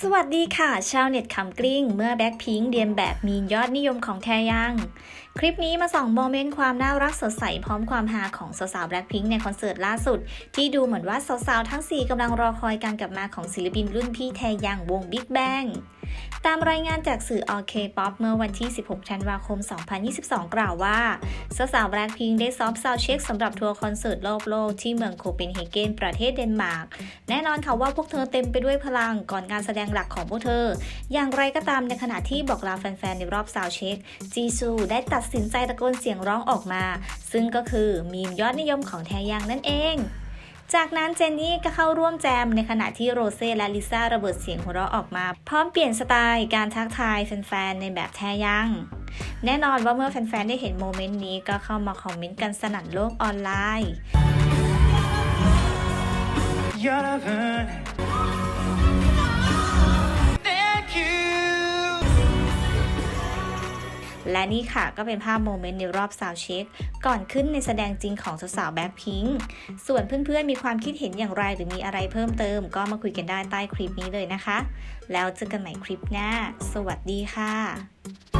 สวัสดีค่ะ ชาวเน็ตขำกลิ้ง เมื่อแบ็คพิงค์เรียนแบบมียอดนิยมของแทยัง คลิปนี้มาส่องโมเมนต์ความน่ารักสดใส พร้อมความฮาของสาวๆแบล็คพิงค์ในคอนเสิร์ตล่าสุด ที่ดูเหมือนว่าสาวๆทั้ง 4กำลังรอคอยการกลับมาของศิลปินรุ่นพี่แทยังวงบิ๊กแบง ตามรายงานจากสื่อ OK Pop เมื่อวันที่ 16 ธันวาคม 2022 กล่าวว่าสาวแบล็คพิงได้ซ้อมซาวเช็คสำหรับทัวร์คอนเสิร์ตรอบโลกที่เมืองโคเปนเฮเกนประเทศเดนมาร์ก แน่นอนค่ะว่าพวกเธอเต็มไปด้วยพลังก่อนการแสดงหลักของพวกเธอ อย่างไรก็ตามในขณะที่บอกลาแฟนๆ ในรอบซาวเช็ค จีซูได้ตัดสินใจตะโกนเสียงร้องออกมา ซึ่งก็คือมีมยอดนิยมของแทยังนั่นเอง จากนั้นเจนนี่ก็เข้าร่วมแจมในขณะที่โรเซ่และลิซ่าระเบิดเสียงหัวเราะออกมา พร้อมเปลี่ยนสไตล์การทักทายแฟนๆในแบบแท้ยัง แน่นอนว่าเมื่อแฟนๆได้เห็นโมเมนต์นี้ก็เข้ามาคอมเมนต์กันสนั่นโลกออนไลน์ และนี่ค่ะก็เป็นภาพโมเมนต์ในรอบสาวเช็คก่อนขึ้นในแสดงจริงของสาวๆแบ็คพิงค์ส่วนเพื่อนๆ มีความคิดเห็นอย่างไรหรือมีอะไรเพิ่มเติม ก็มาคุยกันได้ใต้คลิปนี้เลยนะคะ แล้วเจอกันใหม่คลิปหน้า สวัสดีค่ะ